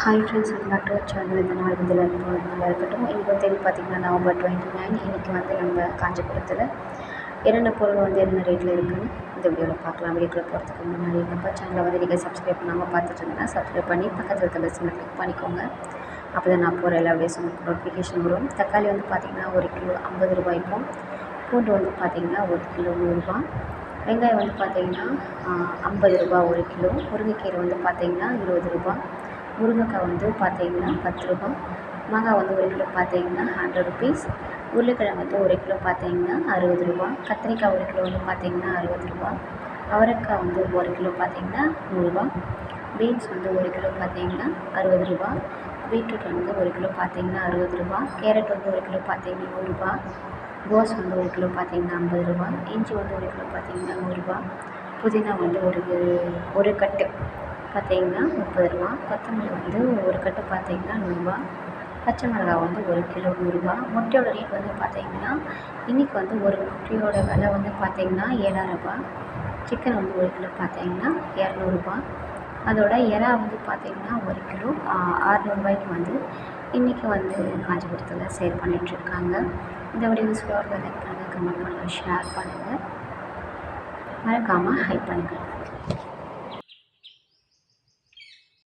Hi friends welcome back to channel இந்த நாள் இதில் நல்லா இருக்கட்டும். இன்றைக்கி தேதி பார்த்திங்கன்னா நவம்பர் டுவெண்ட்டி நைன் இன்றைக்கி வந்து நம்ம காஞ்சிபுரத்தில் என்னென்ன பொருள் வந்து என்ன ரேட்டில் இருக்குதுன்னு இந்த வீடியோவில் பார்க்கலாம். வீடியோக்குள்ள போகிறதுக்கு முன்னாடி நம்ம சேனலை வந்து நீங்கள் சப்ஸ்கிரைப் பண்ணாமல் பார்த்துட்டு சப்ஸ்கிரைப் பண்ணி பக்கத்தில் இருக்க பெல் கிளிக் பண்ணிக்கோங்க. அப்போ தான் நான் போகிற எல்லா வீடியோஸும் உங்களுக்கு நோட்டிஃபிகேஷன் வரும். தக்காளி வந்து பார்த்திங்கன்னா ஒரு கிலோ ஐம்பது ரூபாய்க்கும் பூண்டு வந்து பார்த்திங்கன்னா ஒரு கிலோ நூறுரூபா வெங்காயம் வந்து பார்த்திங்கன்னா ஐம்பது ரூபா ஒரு கிலோ. முருங்கைக்கீரை வந்து பார்த்திங்கன்னா இருபது ரூபா. முருங்கைக்காய் வந்து பார்த்திங்கன்னா பத்து ரூபா மாங்காய் வந்து ஒரு கிலோ பார்த்தீங்கன்னா ஹண்ட்ரட் ருபீஸ் உருளைக்கிழங்கு வந்து ஒரு கிலோ பார்த்தீங்கன்னா அறுபது ரூபா கத்திரிக்காய் ஒரு கிலோ வந்து பார்த்திங்கன்னா அறுபது ரூபா அவரைக்காய் வந்து ஒரு கிலோ பார்த்தீங்கன்னா நூறுரூவா பீன்ஸ் வந்து ஒரு கிலோ பார்த்தீங்கன்னா அறுபது ரூபா பீட்ரூட் வந்து ஒரு கிலோ பார்த்தீங்கன்னா அறுபது ரூபா கேரட் வந்து ஒரு கிலோ பார்த்தீங்கன்னா நூறுரூபா கோஸ் வந்து ஒரு கிலோ பார்த்தீங்கன்னா ஐம்பது ரூபா இஞ்சி வந்து ஒரு கிலோ பார்த்தீங்கன்னா நூறுரூபா புதினா வந்து ஒரு ஒரு கட்டு. பார்த்திங்கன்னா முப்பது ரூபா. கொத்தமல்லி வந்து ஒரு கட்டு பார்த்திங்கன்னா நூறுபா. பச்சை மிளகா வந்து ஒரு கிலோ நூறுரூபா முட்டையோட ரேட் வந்து பார்த்திங்கன்னா இன்றைக்கி வந்து ஒரு முட்டையோட விலை வந்து பார்த்திங்கன்னா ஏழாயிரரூபா சிக்கன் வந்து ஒரு கிலோ பார்த்திங்கன்னா இரநூறுபா. அதோட இறா வந்து பார்த்திங்கன்னா ஒரு கிலோ ஆறுநூறுபாய்க்கு வந்து இன்றைக்கி வந்து காஞ்சிபுரத்தில் சேல் பண்ணிகிட்ருக்காங்க இந்த வீடியோ யூஸ்ஃபுல்லாக லைக் பண்ணுங்கள் கமெண்ட் பண்ணுங்கள் ஷேர் பண்ணுங்கள் மறக்காமல் ஹைப் பண்ணுங்கள்